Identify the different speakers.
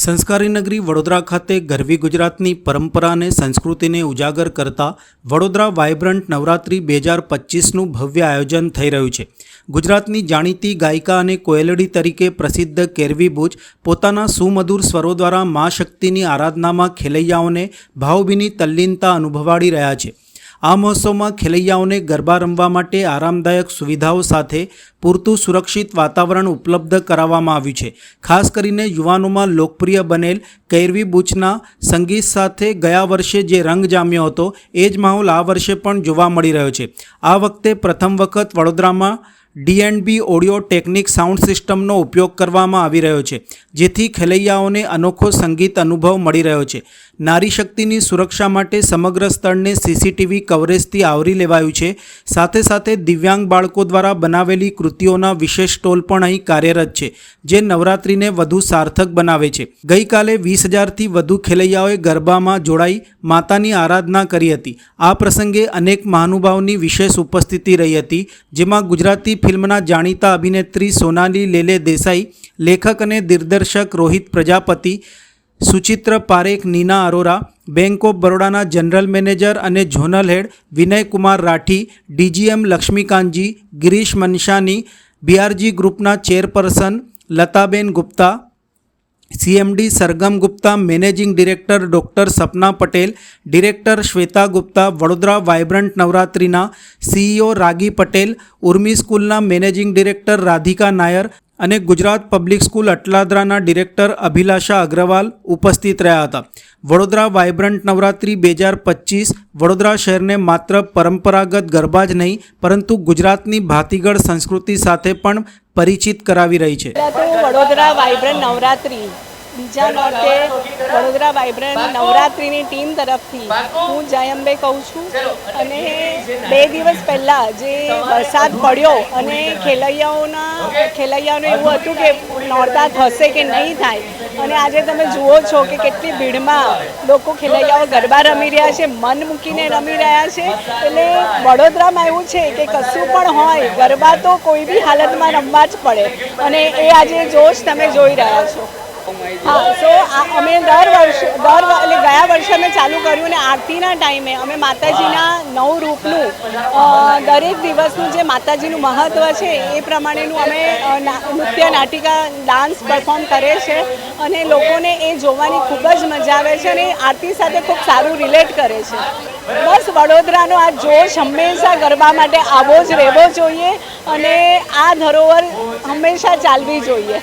Speaker 1: સંસ્કારી નગરી વડોદરા ખાતે ગરવી ગુજરાતની પરંપરા અને સંસ્કૃતિને ઉજાગર કરતા વડોદરા વાઇબ્રન્ટ નવરાત્રી બે હજાર પચીસનું ભવ્ય આયોજન થઈ રહ્યું છે. ગુજરાતની જાણીતી ગાયિકા અને કોયલડી તરીકે પ્રસિદ્ધ કેરવી બુચ પોતાના સુમધુર સ્વરો દ્વારા મા શક્તિની આરાધનામાં ખેલૈયાઓને ભાવભીની તલ્લીનતા અનુભવાડી રહ્યા છે. આ મહોત્સવમાં ખેલૈયાઓને ગરબા રમવા માટે આરામદાયક સુવિધાઓ સાથે પૂરતું સુરક્ષિત વાતાવરણ ઉપલબ્ધ કરાવવામાં આવ્યું છે. ખાસ કરીને યુવાનોમાં લોકપ્રિય બનેલ કૈરવી બુચના સંગીત સાથે ગયા વર્ષે જે રંગ જામ્યો હતો, એ જ માહોલ આ વર્ષે પણ જોવા મળી રહ્યો છે. આ વખતે પ્રથમ વખત વડોદરામાં ડીએનબી ઓડિયો ટેકનિક સાઉન્ડ સિસ્ટમનો ઉપયોગ કરવામાં આવી રહ્યો છે, જેથી ખેલૈયાઓને અનોખો સંગીત અનુભવ મળી રહ્યો છે. નારી શક્તિની સુરક્ષા માટે સમગ્ર સ્થળને સીસીટીવી કવરેજથી આવરી લેવાયું છે. સાથે સાથે દિવ્યાંગ બાળકો દ્વારા બનાવેલી કૃતિઓના વિશેષ સ્ટોલ પણ અહીં કાર્યરત છે, જે નવરાત્રિને વધુ સાર્થક બનાવે છે. ગઈકાલે વીસ હજારથી વધુ ખેલૈયાઓએ ગરબામાં જોડાઈ માતાની આરાધના કરી હતી. આ પ્રસંગે અનેક મહાનુભાવની વિશેષ ઉપસ્થિતિ રહી હતી, જેમાં ગુજરાતી ફિલ્મના જાણીતા અભિનેત્રી સોનાલી લેલે દેસાઈ, લેખક અને દિગ્દર્શક રોહિત પ્રજાપતિ, સુચિત્ર પારેખ નીના અરોરા, બેંક ઓફ બરોડાના જનરલ મેનેજર અને zonal head Vinaykumar Rathi, DGM Laxmikantji, Girish Manshani BRG ગ્રુપના chairperson Lataben Gupta CMD Sargam Gupta managing director doctor Sapna Patel director Shweta Gupta Vadodara vibrant નવરાત્રિના સીઈઓ રાગી પટેલ ઉર્મી સ્કૂલના મેનેજિંગ ડિરેક્ટર રાધિકા નાયર અને Gujarat public school અટલાદરાના director Abhilasha Agarwal ઉપસ્થિત રહ્યા હતા. Vadodara vibrant Navratri બે હજાર પચીસ, વડોદરા શહેરને માત્ર પરંપરાગત ગરબા જ નહીં, પરંતુ ગુજરાતની ભાતીગળ સંસ્કૃતિ સાથે પણ પરિચિત કરાવી રહી છે.
Speaker 2: વડોદરા વાઇબ્રન્ટ નવરાત્રિ. બીજા નોરતે વડોદરા વાઇબ્રન્ટ નવરાત્રિની ટીમ તરફથી હું જયંબે કહું છું. અને બે દિવસ પહેલાં જે વરસાદ પડ્યો અને ખેલૈયાઓના ખેલૈયાઓને એવું હતું કે નોરતા થશે કે નહીં થાય. અને આજે તમે જુઓ છો કે કેટલી ભીડમાં લોકો ખેલૈયાઓ ગરબા રમી રહ્યા છે મન મૂકીને રમી રહ્યા છે. એટલે વડોદરામાં એવું છે કે કશું પણ હોય ગરબા તો કોઈ બી હાલતમાં રમવા જ પડે. અને એ આજે જોશ તમે જોઈ રહ્યા છો. હા સો અમે દર વર્ષે, દર એટલે ગયા વર્ષે અમે ચાલુ કર્યું અને આરતીના ટાઈમે અમે માતાજીના નવ રૂપનું દરેક દિવસનું જે માતાજીનું મહત્ત્વ છે, એ પ્રમાણેનું અમે ના- નૃત્ય, નાટિકા, ડાન્સ પરફોર્મ કરે છે અને લોકોને એ જોવાની ખૂબ જ મજા આવે છે અને આરતી સાથે ખૂબ સારું રિલેટ કરે છે. બસ વડોદરાનો આ જોશ હંમેશા ગરબા માટે આવો જ રહેવો જોઈએ અને આ ધરોહર હંમેશા ચાલવી જોઈએ.